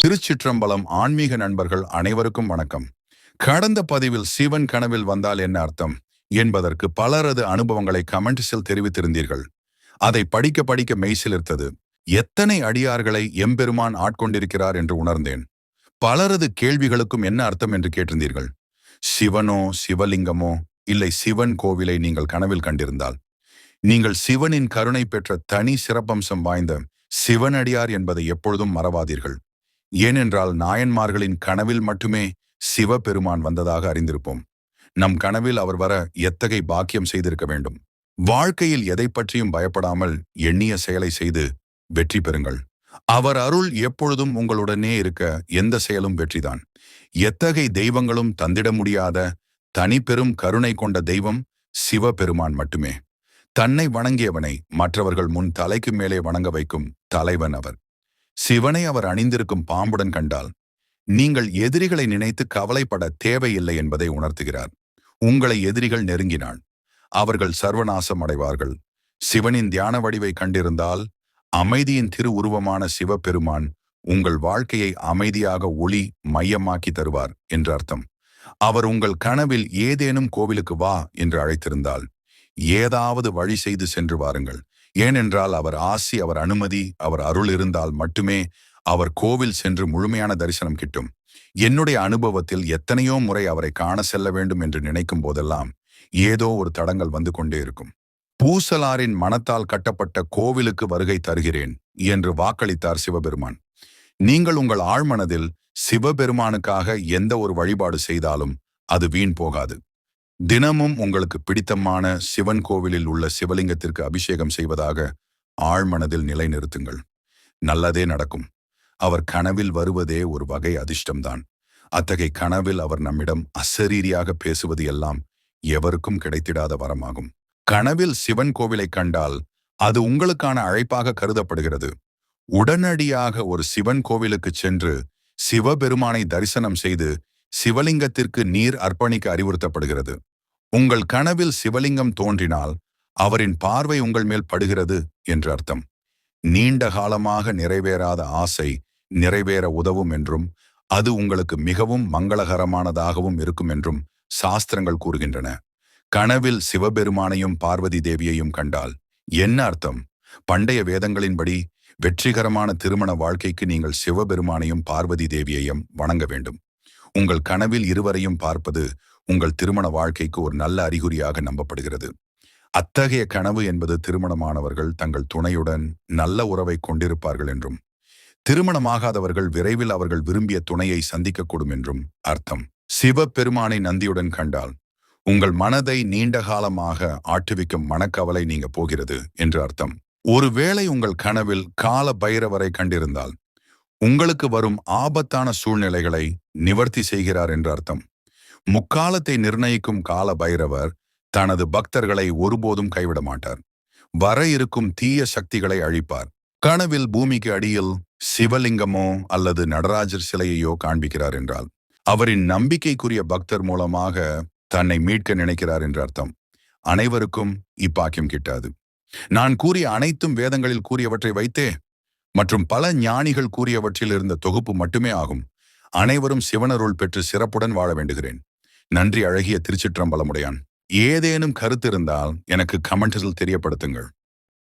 திருச்சிற்றம்பலம் ஆன்மீக நண்பர்கள் அனைவருக்கும் வணக்கம். கடந்த பதிவில் சிவன் கனவில் வந்தால் என்ன அர்த்தம்? என்பதற்கு பலரது அனுபவங்களை கமெண்ட்ஸில் தெரிவித்திருந்தீர்கள். அதை படிக்க படிக்க மெய்சிலிருத்தது. எத்தனை அடியார்களை எம்பெருமான் ஆட்கொண்டிருக்கிறார் என்று உணர்ந்தேன். பலரது கேள்விகளுக்கும் என்ன அர்த்தம் என்று கேட்டிருந்தீர்கள்? சிவனோ சிவலிங்கமோ இல்லை சிவன் கோவிலை நீங்கள் கனவில் கண்டிருந்தால்? நீங்கள் சிவனின் கருணை பெற்ற தனி சிறப்பம்சம் வாய்ந்த சிவனடியார் என்பதை எப்பொழுதும் மறவாதீர்கள். ஏனென்றால் நாயன்மார்களின் கனவில் மட்டுமே சிவபெருமான் வந்ததாக அறிந்திருப்போம். நம் கனவில் அவர் வர எத்தகை பாக்கியம் செய்திருக்க வேண்டும். வாழ்க்கையில் எதை பற்றியும் பயப்படாமல் எண்ணிய செயலை செய்து வெற்றி பெறுங்கள். அவர் அருள் எப்பொழுதும் உங்களுடனே இருக்க எந்த செயலும் வெற்றிதான். எத்தகை தெய்வங்களும் தந்திட முடியாத தனிப்பெரும் கருணை கொண்ட தெய்வம் சிவபெருமான் மட்டுமே. தன்னை வணங்கியவனை மற்றவர்கள் முன் தலைக்கு மேலே வணங்க வைக்கும் தலைவன் அவர். சிவனை அவர் அணிந்திருக்கும் பாம்புடன் கண்டால் நீங்கள் எதிரிகளை நினைத்து கவலைப்பட தேவையில்லை என்பதை உணர்த்துகிறார். உங்களை எதிரிகள் நெருங்கினாள். அவர்கள் சர்வநாசம் அடைவார்கள். சிவனின் தியான வடிவை கண்டிருந்தால் அமைதியின் திரு உருவமான சிவபெருமான் உங்கள் வாழ்க்கையை அமைதியாக ஒளி மையமாக்கி தருவார் என்று அர்த்தம். அவர் உங்கள் கனவில் ஏதேனும் கோவிலுக்கு வா என்று அழைத்திருந்தால் ஏதாவது வழி செய்து சென்று வாருங்கள். ஏனென்றால் அவர் ஆசி அவர் அனுமதி அவர் அருள் இருந்தால் மட்டுமே அவர் கோவில் சென்று முழுமையான தரிசனம் கிட்டும். என்னுடைய அனுபவத்தில் எத்தனையோ முறை அவரை காண செல்ல வேண்டும் என்று நினைக்கும் போதெல்லாம் ஏதோ ஒரு தடங்கள் வந்து கொண்டே இருக்கும். பூசலாரின் மனத்தால் கட்டப்பட்ட கோவிலுக்கு வருகை தருகிறேன் என்று வாக்களித்தார் சிவபெருமான். நீங்கள் உங்கள் ஆழ்மனதில் சிவபெருமானுக்காக எந்த ஒரு வழிபாடு செய்தாலும் அது வீண் போகாது. தினமும் உங்களுக்கு பிடித்தமான சிவன் கோவிலில் உள்ள சிவலிங்கத்திற்கு அபிஷேகம் செய்வதாக ஆழ்மனதில் நிலைநிறுத்துங்கள். நல்லதே நடக்கும். அவர் கனவில் வருவதே ஒரு வகை அதிர்ஷ்டம்தான். அத்தகைய கனவில் அவர் நம்மிடம் அசரீரியாக பேசுவது எல்லாம் எவருக்கும் கிடைத்திடாத வரமாகும். கனவில் சிவன் கோவிலை கண்டால் அது உங்களுக்கான அழைப்பாக கருதப்படுகிறது. உடனடியாக ஒரு சிவன் கோவிலுக்கு சென்று சிவபெருமானை தரிசனம் செய்து சிவலிங்கத்திற்கு நீர் அர்ப்பணிக்க அறிவுறுத்தப்படுகிறது. உங்கள் கனவில் சிவலிங்கம் தோன்றினால் அவரின் பார்வை உங்கள் மேல் படுகிறது என்று அர்த்தம். நீண்ட காலமாக நிறைவேறாத ஆசை நிறைவேற உதவும் என்றும் அது உங்களுக்கு மிகவும் மங்களகரமானதாகவும் இருக்கும் என்றும் சாஸ்திரங்கள் கூறுகின்றன. கனவில் சிவபெருமானையும் பார்வதி தேவியையும் கண்டால் என்ன அர்த்தம்? பண்டைய வேதங்களின்படி வெற்றிகரமான திருமண வாழ்க்கைக்கு நீங்கள் சிவபெருமானையும் பார்வதி தேவியையும் வணங்க வேண்டும். உங்கள் கனவில் இருவரையும் பார்ப்பது உங்கள் திருமண வாழ்க்கைக்கு ஒரு நல்ல அறிகுறியாக நம்பப்படுகிறது. அத்தகைய கனவு என்பது திருமணமானவர்கள் தங்கள் துணையுடன் நல்ல உறவை கொண்டிருப்பார்கள் என்றும் திருமணமாகாதவர்கள் விரைவில் அவர்கள் விரும்பிய துணையை சந்திக்கக்கூடும் என்றும் அர்த்தம். சிவபெருமானை நந்தியுடன் கண்டால் உங்கள் மனதை நீண்ட காலமாக ஆட்டுவிக்கும் மனக்கவலை நீங்க போகிறது என்று அர்த்தம். ஒருவேளை உங்கள் கனவில் கால பைரவரை கண்டிருந்தால் உங்களுக்கு வரும் ஆபத்தான சூழ்நிலைகளை நிவர்த்தி செய்கிறார் என்று அர்த்தம். முக்காலத்தை நிர்ணயிக்கும் கால பைரவர் தனது பக்தர்களை ஒருபோதும் கைவிட மாட்டார். வர இருக்கும் தீய சக்திகளை அழிப்பார். கனவில் பூமிக்கு அடியில் சிவலிங்கமோ அல்லது நடராஜர் சிலையையோ காண்பிக்கிறார் என்றால் அவரின் நம்பிக்கைக்குரிய பக்தர் மூலமாக தன்னை மீட்க நினைக்கிறார் என்று அர்த்தம். அனைவருக்கும் இப்பாக்கியம் கிட்டாது. நான் கூறிய அனைத்தும் வேதங்களில் கூறியவற்றை வைத்தே மற்றும் பல ஞானிகள் கூறியவற்றில் இருந்த தொகுப்பு மட்டுமே ஆகும். அனைவரும் சிவனருள் பெற்று சிறப்புடன் வாழ வேண்டுகிறேன். நன்றி அழகிய திருச்சிற்றம்பலமுடையான். ஏதேனும் கருத்து இருந்தால் எனக்கு கமெண்ட்ஸில் தெரியப்படுத்துங்கள்.